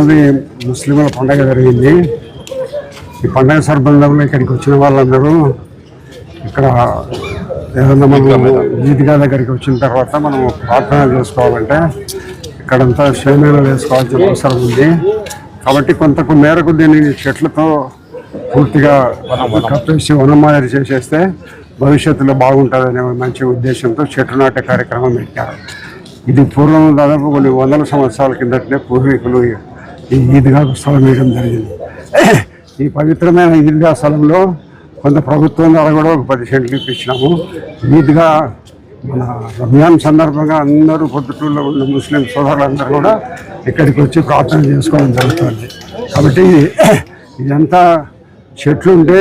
అది ముస్లింల పండగ జరిగింది. ఈ పండగ సందర్భంలో ఇక్కడికి వచ్చిన వాళ్ళందరూ ఇక్కడ ఏదన్నా మనం ఈద్గా దగ్గరికి వచ్చిన తర్వాత మనం ప్రార్థన చేసుకోవాలంటే ఇక్కడంతా షేమేలు వేసుకోవాల్సిన అవసరం ఉంది. కాబట్టి కొంత మేరకు దీన్ని చెట్లతో పూర్తిగా కప్పేసి వనమాదిరి చేసేస్తే భవిష్యత్తులో బాగుంటుందనే మంచి ఉద్దేశంతో చెట్లు నాటే కార్యక్రమం పెట్టారు. ఇది పూర్వం దాదాపు కొన్ని వందల సంవత్సరాల కిందటనే పూర్వీకులు ఈ ఈద్గాకు స్థలం వేయడం జరిగింది. ఈ పవిత్రమైన ఈద్గా స్థలంలో కొంత ప్రభుత్వం ద్వారా కూడా ఒక పది సెంట్లు ఇప్పించినాము. ఈద్గా మన రంజాన్ సందర్భంగా అందరూ పొద్దుటూరులో ఉన్న ముస్లిం సోదరులందరూ కూడా ఇక్కడికి వచ్చి ప్రార్థన చేసుకోవడం జరుగుతుంది. కాబట్టి ఇదంతా చెట్లు ఉంటే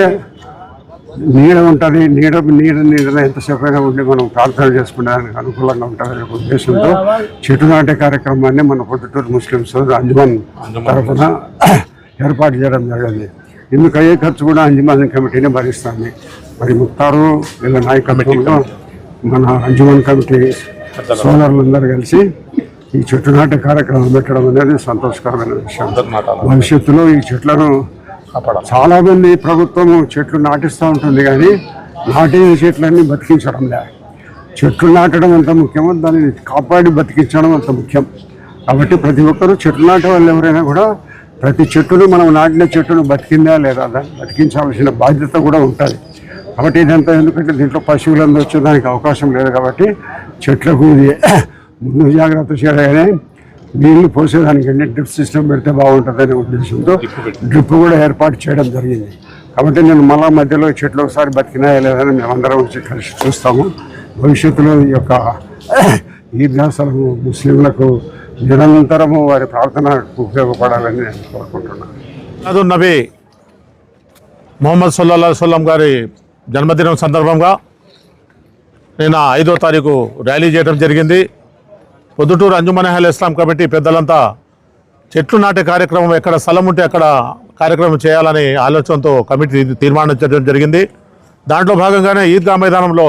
నీడ ఉంటుంది నీడ నీడ నీడలో ఎంతసేపు అయినా ఉండి మనం ప్రార్థన చేసుకునేదానికి అనుకూలంగా ఉంటుందనే ఉద్దేశంతో చెట్టు నాటే కార్యక్రమాన్ని మన పొద్దుటూరు ముస్లిం సోదరు అంజుమన్ తరఫున ఏర్పాటు చేయడం జరిగింది. ఇందుకు అయ్యే ఖర్చు కూడా అంజుమన్ కమిటీనే భరిస్తుంది. మరి ముక్తారు వీళ్ళ నాయకత్వంలో మన అంజుమన్ కమిటీ సోదరులందరూ కలిసి ఈ చెట్టు నాటే కార్యక్రమం పెట్టడం అనేది సంతోషకరమైన విషయం. భవిష్యత్తులో ఈ చెట్లను చాలా మంది ప్రభుత్వం చెట్లు నాటిస్తూ ఉంటుంది కానీ నాటిన చెట్లన్నీ బతికించడం లే. చెట్లు నాటడం అంత ముఖ్యమో? దాన్ని కాపాడి బతికించడం అంత ముఖ్యం. కాబట్టి ప్రతి ఒక్కరూ చెట్లు నాటే వాళ్ళు ఎవరైనా కూడా ప్రతి చెట్టును మనం నాటిన చెట్టును బతికిందా లేదా? దాన్ని బతికించాల్సిన బాధ్యత కూడా ఉంటుంది. కాబట్టి ఇదంతా ఎందుకంటే దీంట్లో పశువులందరూ వచ్చేదానికి అవకాశం లేదు కాబట్టి చెట్లకు ఇది ముందు జాగ్రత్త చేయగానే నీళ్ళు పోసేదానికంటే డ్రిప్ సిస్టమ్ పెడితే బాగుంటుందనే ఉద్దేశంతో డ్రిప్ కూడా ఏర్పాటు చేయడం జరిగింది. కాబట్టి నేను మళ్ళా మధ్యలో చెట్లు ఒకసారి బతికినాయా లేదని మేమందరం వచ్చి కలిసి చూస్తాము. భవిష్యత్తులో ఈ యొక్క ఈద్గాసలము ముస్లింలకు నిరంతరము వారి ప్రార్థనకు ఉపయోగపడాలని నేను కోరుకుంటున్నాను. అదు నబీ మొహమ్మద్ సల్లా సల్లం గారి జన్మదినం సందర్భంగా నిన్న ఐదో తారీఖు ర్యాలీ చేయడం జరిగింది. పొద్దుటూరు అంజుమన్ అహల్ ఇస్లాం కమిటీ పెద్దలంతా చెట్లు నాటే కార్యక్రమం ఎక్కడ స్థలం ఉంటే అక్కడ కార్యక్రమం చేయాలని ఆలోచనతో కమిటీ తీర్మానించడం జరిగింది. దాంట్లో భాగంగానే ఈద్గా మైదానంలో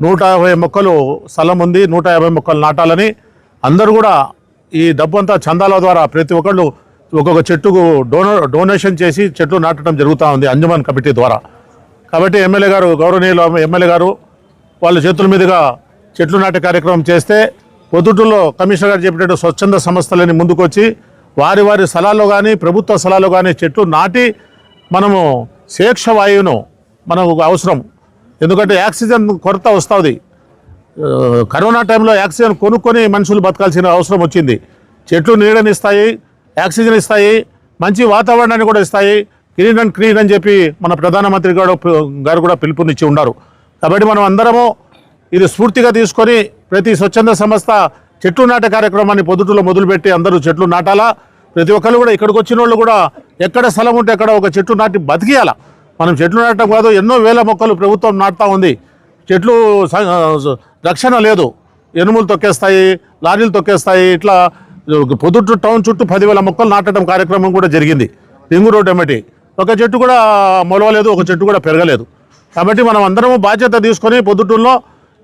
నూట యాభై మొక్కలు స్థలం ఉంది నూట యాభై మొక్కలు నాటాలని అందరూ కూడా ఈ డబ్బంతా చందాల ద్వారా ప్రతి ఒక్కళ్ళు ఒక్కొక్క చెట్టుకు డోనో డొనేషన్ చేసి చెట్లు నాటడం జరుగుతూ ఉంది అంజుమన్ కమిటీ ద్వారా. కాబట్టి ఎమ్మెల్యే గారు గౌరవనీయులు ఎమ్మెల్యే గారు వాళ్ళ చేతుల మీదుగా చెట్లు నాటే కార్యక్రమం చేస్తే పొద్దుటూరులో కమిషనర్ గారు చెప్పినట్టు స్వచ్ఛంద సంస్థలని ముందుకొచ్చి వారి వారి స్థలాల్లో కానీ ప్రభుత్వ స్థలాల్లో కానీ చెట్లు నాటి మనము స్వేచ్ఛ వాయువును మనకు అవసరం. ఎందుకంటే ఆక్సిజన్ కొరత వస్తుంది. కరోనా టైంలో ఆక్సిజన్ కొనుక్కొని మనుషులు బతకాల్సిన అవసరం వచ్చింది. చెట్లు నీడనిస్తాయి ఆక్సిజన్ ఇస్తాయి మంచి వాతావరణాన్ని కూడా ఇస్తాయి. క్లీన్ అండ్ క్లీన్ అని చెప్పి మన ప్రధానమంత్రి గారు గారు కూడా పిలుపునిచ్చి ఉన్నారు. కాబట్టి మనం అందరము ఇది స్ఫూర్తిగా తీసుకొని ప్రతి స్వచ్ఛంద సంస్థ చెట్లు నాటే కార్యక్రమాన్ని పొద్దుటలో మొదలుపెట్టి అందరూ చెట్లు నాటాలా? ప్రతి ఒక్కరు కూడా ఇక్కడికి వచ్చిన వాళ్ళు కూడా ఎక్కడ స్థలం ఉంటే అక్కడ ఒక చెట్టు నాటి బతికేయాలా? మనం చెట్లు నాటడం కాదు ఎన్నో వేల మొక్కలు ప్రభుత్వం నాటుతా ఉంది. చెట్లు రక్షణ లేదు. ఎనుములు తొక్కేస్తాయి లారీలు తొక్కేస్తాయి ఇట్లా పొద్దుట్టు టౌన్ చుట్టూ పదివేల మొక్కలు నాటడం కార్యక్రమం కూడా జరిగింది. రింగు రోడ్ ఎమ్మటి ఒక చెట్టు కూడా మొలవలేదు ఒక చెట్టు కూడా పెరగలేదు. కాబట్టి మనం అందరము బాధ్యత తీసుకొని పొద్దుటూరులో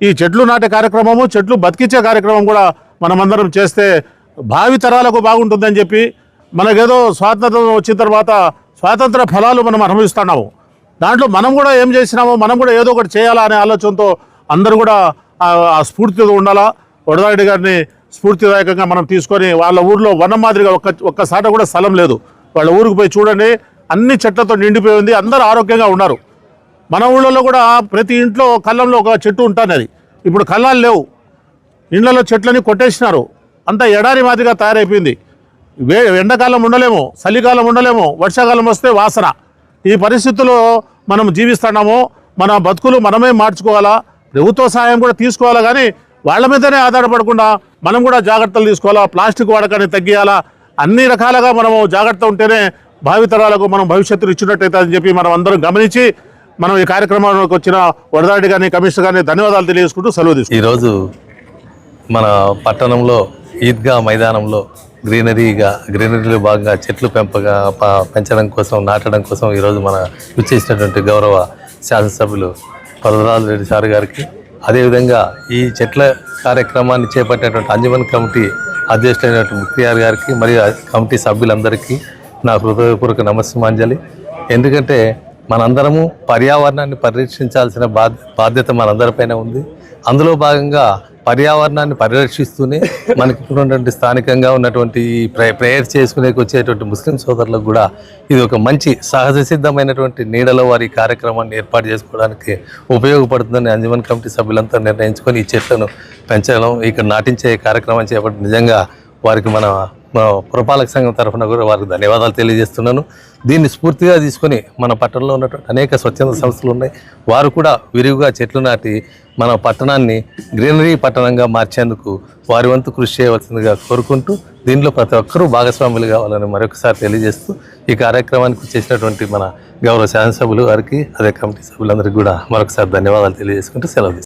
ఈ చెట్లు నాటే కార్యక్రమము చెట్లు బతికించే కార్యక్రమం కూడా మనమందరం చేస్తే భావి తరాలకు బాగుంటుందని చెప్పి మనకేదో స్వాతంత్రం వచ్చిన తర్వాత స్వాతంత్ర ఫలాలు మనం అనుభవిస్తున్నాము. దాంట్లో మనం కూడా ఏం చేసినామో మనం కూడా ఏదో ఒకటి చేయాలా అనే ఆలోచనతో అందరూ కూడా ఆ- స్ఫూర్తితో ఉండాలా? వడదారెడ్డి గారిని స్ఫూర్తిదాయకంగా మనం తీసుకొని వాళ్ళ ఊర్లో వనం మాదిరిగా ఒక్క ఒక్కసాట కూడా స్థలం లేదు. వాళ్ళ ఊరికి పోయి చూడండి అన్ని చెట్లతో నిండిపోయి ఉంది అందరూ ఆరోగ్యంగా ఉన్నారు. మన ఊళ్ళలో కూడా ప్రతి ఇంట్లో కళ్ళంలో ఒక చెట్టు ఉంటుంది ఇప్పుడు కళ్ళాలు లేవు. ఇళ్ళలో చెట్లని కొట్టేసినారు. అంతా ఎడారి మాదిరిగా తయారైపోయింది. వే ఎండాకాలం ఉండలేము చలికాలం ఉండలేము వర్షాకాలం వస్తే వాసన. ఈ పరిస్థితుల్లో మనం జీవిస్తున్నాము మన బతుకులు మనమే మార్చుకోవాలా ప్రభుత్వ సహాయం కూడా తీసుకోవాలా కానీ వాళ్ళ మీదనే ఆధారపడకుండా మనం కూడా జాగ్రత్తలు తీసుకోవాలా ప్లాస్టిక్ వాడకాన్ని తగ్గియాలా అన్ని రకాలుగా మనము జాగ్రత్త ఉంటేనే భావితరాలకు మనం భవిష్యత్తును ఇచ్చినట్టయితే అని చెప్పి మనం అందరం గమనించి మనం ఈ కార్యక్రమానికి వచ్చిన వరదారెడ్డి గారిని కమిషనర్ గారిని ధన్యవాదాలు తెలియజేసుకుంటూ సెలవు తీసుకుంటాం ఈరోజు మన పట్టణంలో ఈద్గా మైదానంలో గ్రీనరీగా గ్రీనరీలో భాగంగా చెట్లు పెంపగా పెంచడం కోసం నాటడం కోసం ఈరోజు మన వచ్చేసినటువంటి గౌరవ శాసనసభ్యులు వరదరాజు రెడ్డి సార్ గారికి అదేవిధంగా ఈ చెట్ల కార్యక్రమాన్ని చేపట్టేటువంటి అంజమన్ కమిటీ అధ్యక్షులైనటువంటి ముక్తియార్ గారికి మరియు కమిటీ సభ్యులందరికీ నా హృదయపూర్వక నమస్సుమాంజలి. ఎందుకంటే మనందరము పర్యావరణాన్ని పరిరక్షించాల్సిన బాధ్య బాధ్యత మనందరిపైన ఉంది. అందులో భాగంగా పర్యావరణాన్ని పరిరక్షిస్తూనే మనకి ఉన్నటువంటి స్థానికంగా ఉన్నటువంటి ఈ ప్రే ప్రేయర్ చేసుకునేకి వచ్చేటువంటి ముస్లిం సోదరులకు కూడా ఇది ఒక మంచి సహజ సిద్ధమైనటువంటి నీడలో వారి కార్యక్రమాన్ని ఏర్పాటు చేసుకోవడానికి ఉపయోగపడుతుందని అంజమన్ కమిటీ సభ్యులంతా నిర్ణయించుకొని ఈ చెట్లను పెంచడం ఇక్కడ నాటించే కార్యక్రమం చేపట్టి నిజంగా వారికి మన పురపాలక సంఘం తరఫున కూడా వారికి ధన్యవాదాలు తెలియజేస్తున్నాను. దీన్ని స్ఫూర్తిగా తీసుకొని మన పట్టణంలో ఉన్నటువంటి అనేక స్వచ్ఛంద సంస్థలు ఉన్నాయి. వారు కూడా విరివిగా చెట్లు నాటి మన పట్టణాన్ని గ్రీనరీ పట్టణంగా మార్చేందుకు వారి వంతు కృషి చేయవలసిందిగా కోరుకుంటూ దీనిలో ప్రతి ఒక్కరూ భాగస్వాములు కావాలని మరొకసారి తెలియజేస్తూ ఈ కార్యక్రమానికి చేసినటువంటి మన గౌరవ శాసనసభ్యులు వారికి అదే కమిటీ సభ్యులందరికీ కూడా మరొకసారి ధన్యవాదాలు తెలియజేసుకుంటూ సెలవు